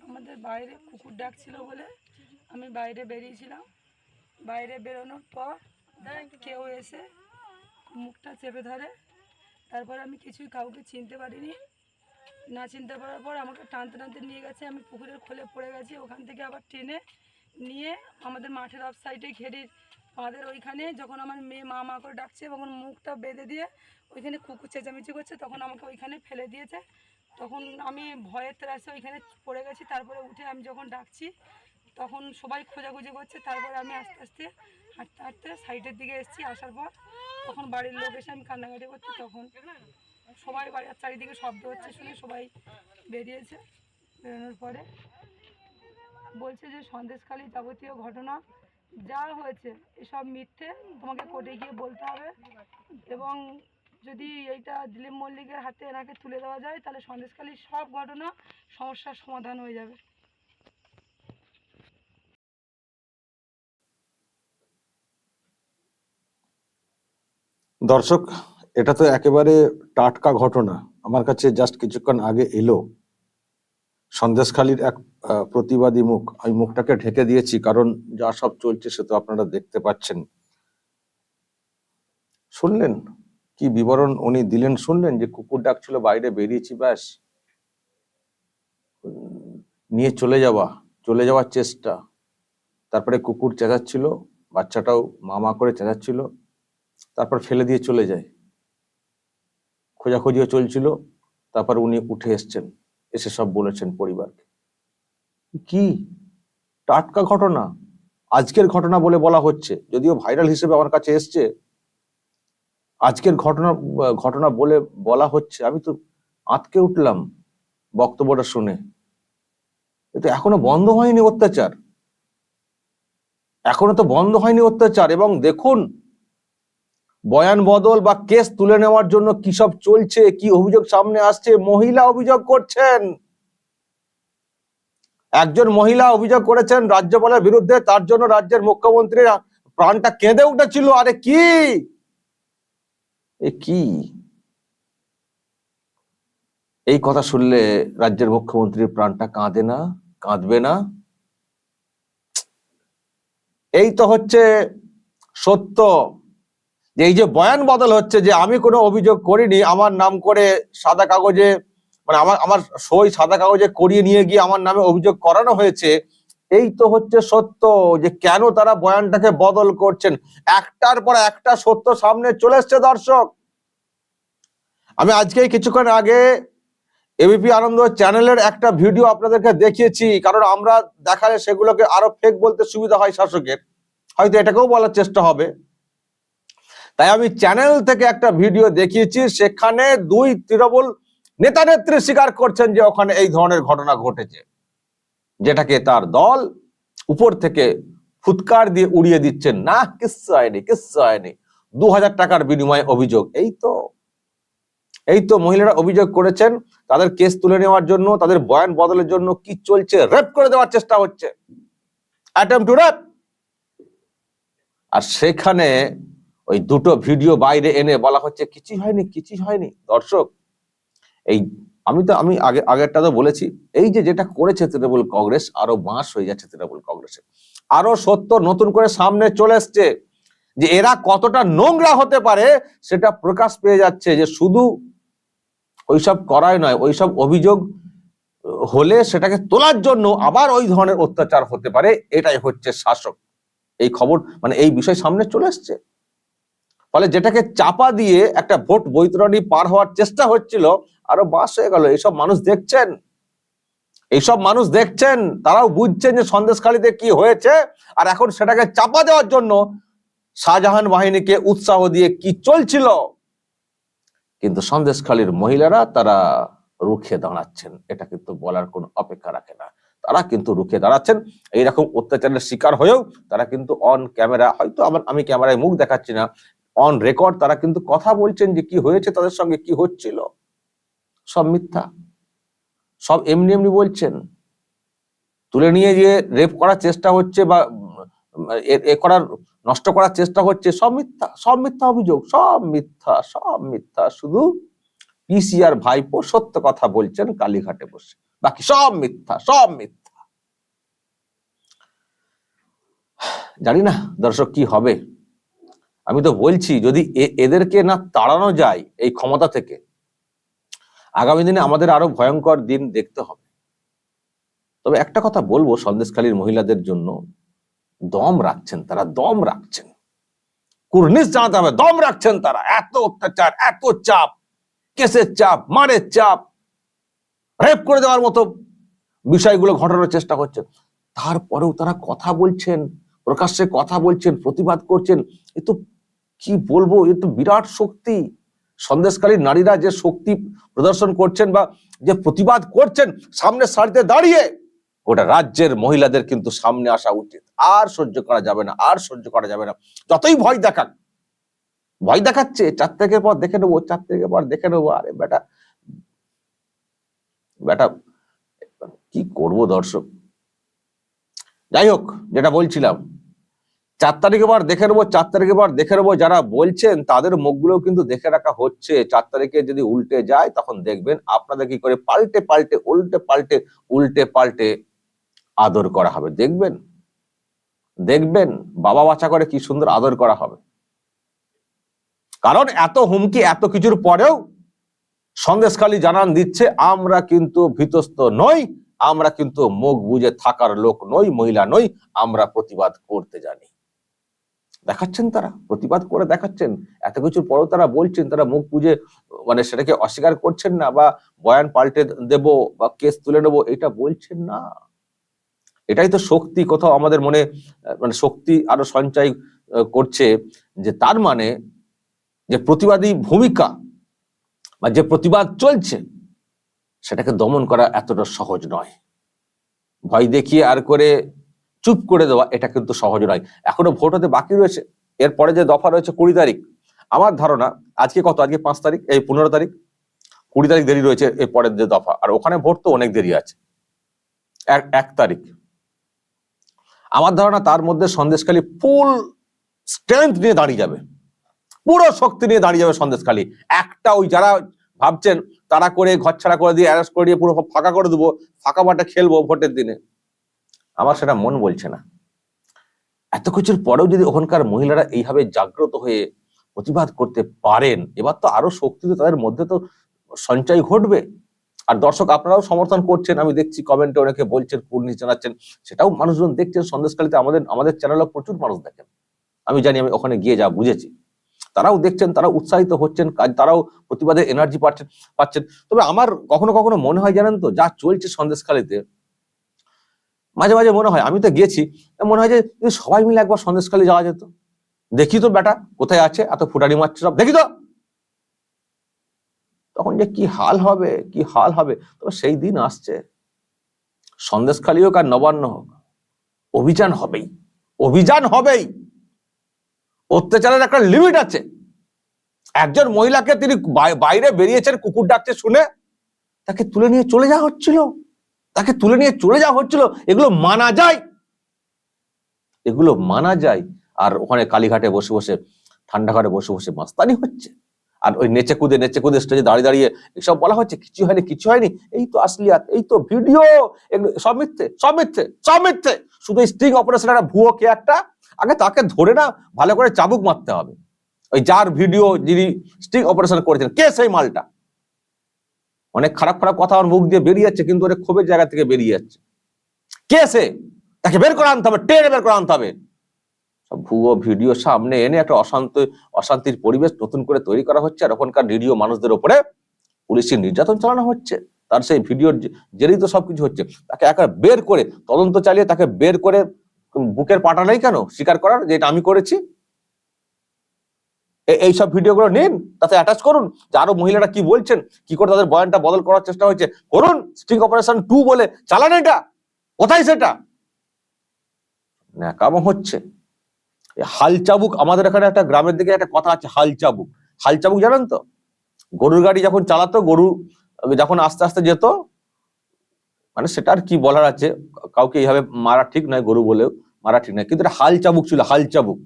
আমাদের বাইরে কুকুর ডাকছিল বলে আমি বাইরে বেরিয়েছিলাম। বাইরে বেরোনোর পর কেউ এসে মুখটা চেপে ধরে। তারপর আমি কিছুই কাউকে চিনতে পারিনি। না চিনতে পারার পর আমাকে টানতে টানতে নিয়ে গেছে। আমি পুকুরের খোলে পড়ে গেছি। ওখান থেকে আবার টেনে নিয়ে আমাদের মাঠের অফ সাইডে ঘেরির আমাদের ওইখানে যখন আমার মেয়ে মা মা করে ডাকছে, তখন মুখটা বেঁধে দিয়ে ওইখানে কুকুর চেঁচামেচি করছে, তখন আমাকে ওইখানে ফেলে দিয়েছে। তখন আমি ভয়ের ত্রাসে ওইখানে পড়ে গেছি, তারপরে উঠে আমি যখন ডাকছি, তখন সবাই খোঁজাখুঁজি করছে, তারপরে আমি আস্তে আস্তে হাঁটতে হাঁটতে সাইডের দিকে এসেছি, আসার পর তখন বাড়ির লোক এসে আমি কান্নাকাটি করছি, তখন সবাই বাড়ির চারিদিকে শব্দ হচ্ছে শুনে সবাই বেরিয়েছে, বেরোনোর পরে বলছে যে সন্দেশখালী যাবতীয় ঘটনা যা হয়েছে, এসব মিথ্যে তোমাকে কোর্টে গিয়ে বলতে হবে এবং যদি এইটা দিলীপ মল্লিকের হাতে এনাকে তুলে দেওয়া যায়, তাহলে সন্দেশখালীর সব ঘটনা সমস্যার সমাধান হয়ে যাবে। দর্শক, এটা তো একেবারে টাটকা ঘটনা। আমার কাছে জাস্ট কিছুক্ষণ আগে এলো। সন্দেশখালীর এক প্রতিবাদী মুখ। আমি মুখটাকে ঢেকে দিয়েছি, কারণ যা সব চলছে সে তো আপনারা দেখতে পাচ্ছেন। শুনলেন? কি বিবরণ উনি দিলেন শুনলেন যে কুকুর ডাকছিল বাইরে বেরিয়েছি, ব্যাস। নিয়ে চলে যাওয়া, চলে যাওয়ার চেষ্টা। তারপরে কুকুর চেঁচাচ্ছিল, বাচ্চাটাও মামা করে চেঁচাচ্ছিল, তারপর ফেলে দিয়ে চলে যায়। খোঁজাখুঁজিও চলছিল, তারপর উনি উঠে এসছেন, এসে সব বলেছেন পরিবারকে। কি? টাটকা ঘটনা? আজকের ঘটনা বলে বলা হচ্ছে, যদিও ভাইরাল হিসেবে আমার কাছে এসছে আজকের ঘটনা ঘটনা বলে বলা হচ্ছে, আমি তো আতকে উঠলাম বক্তব্যটা শুনে। এটা এখনও বন্ধ হয়নি অত্যাচার। এখনও তো বন্ধ হয়নি অত্যাচার, এবং দেখুন, বয়ান বদল বা কেস তুলে নেওয়ার জন্য কি সব চলছে, কি অভিযোগ সামনে আসছে, মহিলা অভিযোগ করছেন। একজন মহিলা অভিযোগ করেছেন, রাজ্যপালের বিরুদ্ধে, তার জন্য রাজ্যের মুখ্যমন্ত্রীর প্রাণটা কেঁদে উঠেছিল, আরে কি? এ কি? এই কথা শুনলে রাজ্যের মুখ্যমন্ত্রীর প্রাণটা কাঁদে না, কাঁদবে না? এই তো হচ্ছে সত্য। যে এই যে বয়ান বদল হচ্ছে যে আমি কোনো অভিযোগ করিনি, আমার নাম করে সাদা কাগজে মানে আমার আমার সই সাদা কাগজে করিয়ে নিয়ে গিয়ে আমার নামে অভিযোগ করানো হয়েছে এই তো হচ্ছে সত্য যে কেন তারা বয়ানটাকে বদল করছেন? একটার পর একটা সত্য সামনে চলে এসছে দর্শক। আমি আজকেই কিছুক্ষণ আগে এবিপি আনন্দ চ্যানেলের একটা ভিডিও আপনাদেরকে দেখিয়েছি, কারণ আমরা দেখালে সেগুলোকে আরও ফেক বলতে সুবিধা হয় শাসকের। হয়তো এটাকেও বলার চেষ্টা হবে। তাই আমি চ্যানেল থেকে একটা ভিডিও দেখিয়েছি, সেখানে দুই তৃণমূল নেতা নেত্রী স্বীকার করছেন যে ওখানে এই ধরনের ঘটনা ঘটেছে। যেটাকে তার দল উপর থেকে ফুৎকার দিয়ে উড়িয়ে দিচ্ছেন। না, কিচ্ছু হয়নি কিচ্ছু হয়নি। দু হাজার টাকার বিনিময়ে অভিযোগ। এই তো এই তো মহিলারা অভিযোগ করেছেন তাদের কেস তুলে নেওয়ার জন্য, তাদের বয়ান বদলের জন্য কি চলছে? রেপ করে দেওয়ার চেষ্টা হচ্ছে। টু আর সেখানে ওই দুটো ভিডিও বাইরে এনে বলা হচ্ছে, কিছুই হয়নি কিছুই হয়নি। দর্শক, এই আমি তো, আমি আগে, আগেরটা তো বলেছি, এই যে যেটা করেছে তৃণমূল কংগ্রেস, আরও বাঁশ হয়ে যাচ্ছে তৃণমূল কংগ্রেসে। আরও সত্য নতুন করে সামনে চলে এসছে যে এরা কতটা নোংরা হতে পারে, সেটা প্রকাশ পেয়ে যাচ্ছে যে শুধু ওইসব করাই নয়, ওইসব অভিযোগ হলে সেটাকে তোলার জন্য আবার ওই ধরনের অত্যাচার হতে পারে, এটাই হচ্ছে শাসক। এই খবর মানে এই বিষয় সামনে চলে এসছে। ফলে যেটাকে চাপা দিয়ে একটা ভোট বৈতরণী পার হওয়ার চেষ্টা হচ্ছিল আরও বাস হয়ে গেল, এইসব মানুষ দেখছেন? এইসব মানুষ দেখছেন? তারাও বুঝছেন যে সন্দেশখালীতে কি হয়েছে? আর এখন সেটাকে চাপা দেওয়ার জন্য শাহজাহান বাহিনীকে উৎসাহ দিয়ে কি চলছিল? কিন্তু সন্দেশখালীর মহিলারা তারা রুখে দাঁড়াচ্ছেন, এটা কিন্তু বলার কোনো অপেক্ষা রাখে না। তারা কিন্তু রুখে দাঁড়াচ্ছেন, এইরকম অত্যাচারের শিকার হয়েও তারা কিন্তু অন ক্যামেরা হয়তো আমার, আমি ক্যামেরায় মুখ দেখাচ্ছি না অন রেকর্ড তারা কিন্তু কথা বলছেন যে কি হয়েছে, তাদের সঙ্গে কি হচ্ছিল? সব মিথ্যা। সব এমনি এমনি বলছেন। তুলে নিয়ে যে রেপ করার চেষ্টা হচ্ছে বা, এ- করার, নষ্ট করার চেষ্টা হচ্ছে, সব মিথ্যা সব মিথ্যা অভিযোগ, সব মিথ্যা সব মিথ্যা। শুধু পিসিআর ভাইপো সত্য কথা বলছেন, কালীঘাটে বসে। বাকি সব মিথ্যা সব মিথ্যা। জানি না দর্শক কি হবে। আমি তো বলছি, যদি এদেরকে না তাড়ানো যায় এই ক্ষমতা থেকে আগামী দিনে আমাদের আরও ভয়ঙ্কর দিন দেখতে হবে। তবে একটা কথা বলব সন্দেশখালীর মহিলাদের জন্য। দম রাখছেন তারা, দম রাখছেন। কুর্নিশ জানাতে হবে, দম রাখছেন তারা। এত অত্যাচার, এত চাপ, কেসের চাপ, মারের চাপ, রেপ করে দেওয়ার মতো বিষয়গুলো ঘটানোর চেষ্টা হচ্ছে তারপরেও তারা কথা বলছেন, প্রকাশ্যে কথা বলছেন, প্রতিবাদ করছেন। এ তো কি বলব? এ তো বিরাট শক্তি। সন্দেশকারী নারীরা যে শক্তি প্রদর্শন করছেন বা যে প্রতিবাদ করছেন সামনে সারিতে দাঁড়িয়ে গোটা রাজ্যের মহিলাদের কিন্তু সামনে আসা উচিত। আর সহ্য করা যাবে না, আর সহ্য করা যাবে না। যতই ভয় দেখাক, ভয় দেখাচ্ছে, চার থেকে পর দেখে নেব, চার থেকে পর দেখে নেব, আরে বেটা বেটা, কি করব দর্শক? যাই হোক, যেটা বলছিলাম চার তারিখে বার দেখে নেব, চার তারিখে পর দেখে নেব। যারা বলছেন, তাদের মুখগুলো কিন্তু দেখে রাখা হচ্ছে। চার তারিখে যদি উল্টে যায়, তখন দেখবেন আপনাদের কি করে পাল্টে পাল্টে, উল্টে পাল্টে উল্টে পাল্টে আদর করা হবে। দেখবেন? দেখবেন? বাবা বাচ্চা করে কি সুন্দর আদর করা হবে। কারণ এত হুমকি, এত কিছুর পরেও সন্দেশখালী জানান দিচ্ছে, আমরা কিন্তু ভীতস্ত নই, আমরা কিন্তু মুখ বুঝে থাকার লোক নই, মহিলা নই, আমরা প্রতিবাদ করতে জানি। দেখাচ্ছেন তারা, প্রতিবাদ করে দেখাচ্ছেন। এত কিছুর পরেও তারা বলছেন, তারা মুখ বুঝে মানে সেটাকে অস্বীকার করছেন না বা বয়ান পাল্টে দেব বা কেস তুলে নেব, এটা বলছেন না। এটাই তো শক্তি, কোথাও আমাদের মনে মানে শক্তি আরও সঞ্চয় করছে যে তার মানে যে প্রতিবাদী ভূমিকা বা যে প্রতিবাদ চলছে, সেটাকে দমন করা এতটা সহজ নয়। ভয় দেখিয়ে আর করে চুপ করে দেওয়া, এটা কিন্তু সহজ নয়। এখনও ভোট হতে বাকি রয়েছে। এরপরে যে দফা রয়েছে কুড়ি তারিখ, আমার ধারণা আজকে কত? আজকে পাঁচ তারিখ? এই পনেরো তারিখ? কুড়ি তারিখ দেরি রয়েছে এর পরের যে দফা। আর ওখানে ভোট তো অনেক দেরি আছে। এক এক তারিখ। আমার ধারণা তার মধ্যে সন্দেশখালী ফুল স্ট্রেংথ নিয়ে দাঁড়িয়ে যাবে। পুরো শক্তি নিয়ে দাঁড়িয়ে যাবে সন্দেশখালী। একটা ওই যারা ভাবছেন, তারা করে ঘর ছাড়া করে দিয়ে অ্যারেস্ট করে দিয়ে পুরো ফাঁকা করে দেবো, ফাঁকা মাঠে খেলব ভোটের দিনে। আমার সেটা মন বলছে না। এত কিছুর পরেও যদি ওখানকার মহিলারা এইভাবে জাগ্রত হয়ে প্রতিবাদ করতে পারেন, এবার তো আরও শক্তি তো তাদের মধ্যে তো সঞ্চয় ঘটবে। আর দর্শক আপনারাও সমর্থন করছেন, আমি দেখছি কমেন্টে অনেকে বলছেন, কুর্নিশ জানাচ্ছেন, সেটাও মানুষজন দেখছেন সন্দেশকালীতে আমাদের আমাদের চ্যানেলে প্রচুর মানুষ দেখেন। আমি জানি, আমি ওখানে গিয়ে যা বুঝেছি। তারাও দেখছেন তারা উৎসাহিত হচ্ছেন, কাজ, তারাও প্রতিবাদের এনার্জি পাচ্ছেন পাচ্ছেন। তবে আমার কখনো কখনো মনে হয় জানেন তো, যা চলছে সন্দেশখালীতে মাঝে মাঝে মনে হয় আমি তো গেছি, মনে হয় যে সবাই মিলে একবার সন্দেশখালী যাওয়া যেত। দেখি তো বেটা, কোথায় আছে, এত ফুটানি মারছে সব, দেখি তো। তখন যে কি হাল হবে, কি হাল হবে, তবে সেই দিন আসছে। সন্দেশখালী হোক আর নবান্ন হোক, অভিযান হবেই অভিযান হবেই। অত্যাচারের একটা লিমিট আছে। একজন মহিলাকে তিনি বাইরে বেরিয়েছেন, কুকুর ডাকছে শুনে, তাকে তুলে নিয়ে চলে যাওয়া হচ্ছিল। তাকে তুলে নিয়ে চলে যাওয়া হচ্ছিল, এগুলো মানা যায়। এগুলো মানা যায়। আর ওখানে কালীঘাটে বসে বসে ঠান্ডা ঘাটে বসে বসে মাস্তানি হচ্ছে। আর ওই নেচে কুদে নেচে কুদে স্টেজে দাঁড়িয়ে দাঁড়িয়ে এসব বলা হচ্ছে, কিছু হয়নি কিছু হয়নি, এই তো আসলিয়াত এই তো ভিডিও সব মিথ্যে সব মিথ্যে সব মিথ্যে। শুধু স্ট্রিং অপারেশন, একটা ভুয়ো কে একটা, আগে তাকে ধরে না, ভালো করে চাবুক মারতে হবে। ওই যার ভিডিও যিনি স্টিং অপারেশন করেছেন, কে সেই মালটা? অনেক খারাপ খারাপ কথা আমার মুখ দিয়ে বেরিয়ে যাচ্ছে, কিন্তু অনেক ক্ষোভের জায়গা থেকে বেরিয়ে যাচ্ছে। কে সে? তাকে বের করে আনতে হবে, টেনে বের করে আনতে হবে। সব ভুয়ো ভিডিও সামনে এনে একটা অশান্ত, অশান্তির পরিবেশ নতুন করে তৈরি করা হচ্ছে, আর ওখানকার ভিডিও মানুষদের ওপরে পুলিশের নির্যাতন চালানো হচ্ছে। তার সেই ভিডিওর জেরেই তো সবকিছু হচ্ছে। তাকে একা বের করে, তদন্ত চালিয়ে তাকে বের করে বুকের পাটা নেই কেন? স্বীকার করার যে এটা আমি করেছি। এ- এইসব ভিডিওগুলো নিন, তাতে অ্যাটাচ করুন। যে আরও মহিলারা কি বলছেন, কি করে তাদের বয়ানটা বদল করার চেষ্টা হয়েছে, করুন। স্টিং অপারেশন টু বলে চালান এটা। কোথায় সেটা? ন্যাকামো হচ্ছে। এই হাল চাবুক, আমাদের এখানে একটা গ্রামের দিকে একটা কথা আছে, হাল চাবুক। হাল চাবুক জানেন তো? গরুর গাড়ি যখন চালাতো, গরু যখন আস্তে আস্তে যেত মানে সেটা আর কি বলার আছে, কাউকে এইভাবে মারা ঠিক নয়, গরু বলেও মারা ঠিক নয়। কিন্তু এটা হাল চাবুক ছিল, হাল চাবুক।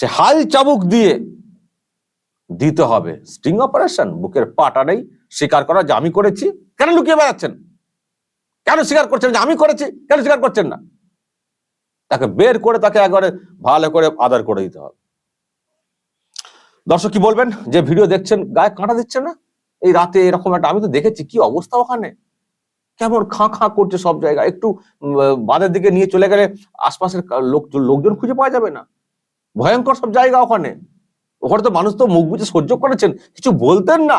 সে হাল চাবুক দিয়ে দিতে হবে। স্টিং অপারেশন বুকের পাটা নেই, স্বীকার করা যে আমি করেছি, কেন লুকিয়ে বেড়াচ্ছেন? কেন স্বীকার করছেন যে আমি করেছি? কেন স্বীকার করছেন না? তাকে বের করে তাকে একবারে ভালো করে আদার করে দিতে হবে। দর্শক কি বলবেন? যে ভিডিও দেখছেন, গায়ে কাঁটা দিচ্ছে না? এই রাতে এরকম একটা আমি তো দেখেছি, কি অবস্থা ওখানে? কেমন খাঁ খাঁ করছে সব জায়গায়। একটু বাঁধের দিকে নিয়ে চলে গেলে আশপাশের লোক লোকজন খুঁজে পাওয়া যাবে না। ভয়ঙ্কর সব জায়গা ওখানে। ওখানে তো মানুষ তো মুখ বুঝে সহ্য করেছেন, কিছু বলতেন না।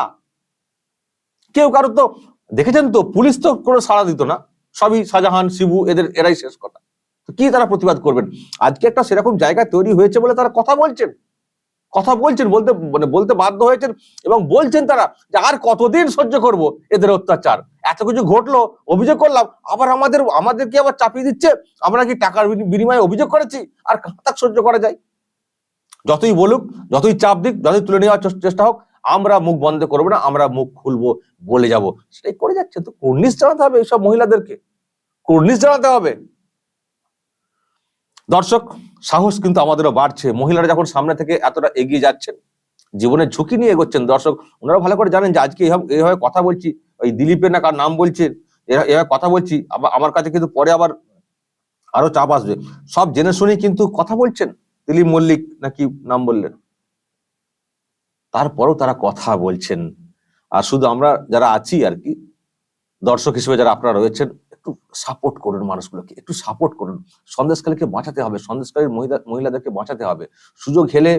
কেউ কারও তো, দেখেছেন তো, পুলিশ তো কোনো সাড়া দিত না। সবই শাহজাহান, শিবু, এদের, এরাই শেষ কথা। কি তারা প্রতিবাদ করবেন? আজকে একটা সেরকম জায়গা তৈরি হয়েছে বলে তারা কথা বলছেন। কথা বলছেন বলতে মানে বলতে বাধ্য হয়েছেন এবং বলছেন তারা যে আর কতদিন সহ্য করব এদের অত্যাচার। এত কিছু ঘটলো, অভিযোগ করলাম, আবার আমাদের আমাদেরকে আবার চাপিয়ে দিচ্ছে? আমরা কি টাকার বিনিময়ে অভিযোগ করেছি? আর কাঁতাক সহ্য করা যায়? যতই বলুক, যতই চাপ দিক, যতই তুলে নেওয়ার চেষ্টা হোক, আমরা মুখ বন্ধ করব না, আমরা মুখ খুলবো বলে যাব। সেটাই করে যাচ্ছে তো। কর্নিশ জানাতে হবে এইসব মহিলাদেরকে। কর্নিশ জানাতে হবে। দর্শক, সাহস কিন্তু আমাদেরও বাড়ছে। মহিলারা যখন সামনে থেকে এতটা এগিয়ে যাচ্ছেন, জীবনের ঝুঁকি নিয়ে এগোচ্ছেন, দর্শক, ওনারা ভালো করে জানেন যে আজকে এইভাবে কথা বলছি, ওই দিলীপের না কার নাম বলছে এভাবে কথা বলছি আমার কাছে কিন্তু পরে আবার আরও চাপ আসবে। সব জেনে শুনেই কিন্তু কথা বলছেন। দিলীপ মল্লিক নাকি নাম বললেন। তারপরেও তারা কথা বলছেন। আর শুধু আমরা যারা আছি আর কি, দর্শক হিসেবে যারা আপনারা রয়েছেন, একটু সাপোর্ট করুন মানুষগুলোকে, একটু সাপোর্ট করুন। সন্দেশকালীকে বাঁচাতে হবে সন্দেশকালীর মহিলা, মহিলাদেরকে বাঁচাতে হবে। সুযোগ হেলে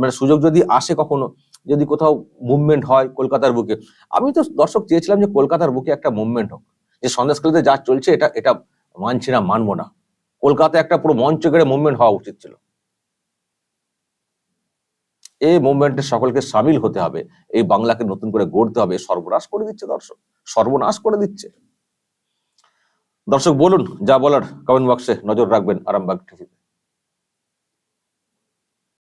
মানে সুযোগ যদি আসে কখনো, যদি কোথাও মুভমেন্ট হয় কলকাতার বুকে, আমি তো দর্শক চেয়েছিলাম যে কলকাতার বুকে একটা মুভমেন্ট হোক। যে সন্দেশকালীতে যা চলছে, এটা এটা মানছি না, মানবো না। কলকাতায় একটা পুরো মঞ্চ গেড়ে মুভমেন্ট হওয়া উচিত ছিল। এই মুভমেন্টে সকলকে সামিল হতে হবে। এই বাংলাকে নতুন করে গড়তে হবে। সর্বনাশ করে দিচ্ছে দর্শক। সর্বনাশ করে দিচ্ছে। দর্শক, বলুন, যা বলার কমেন্ট বক্সে নজর রাখবেন আরামবাগ টিভিতে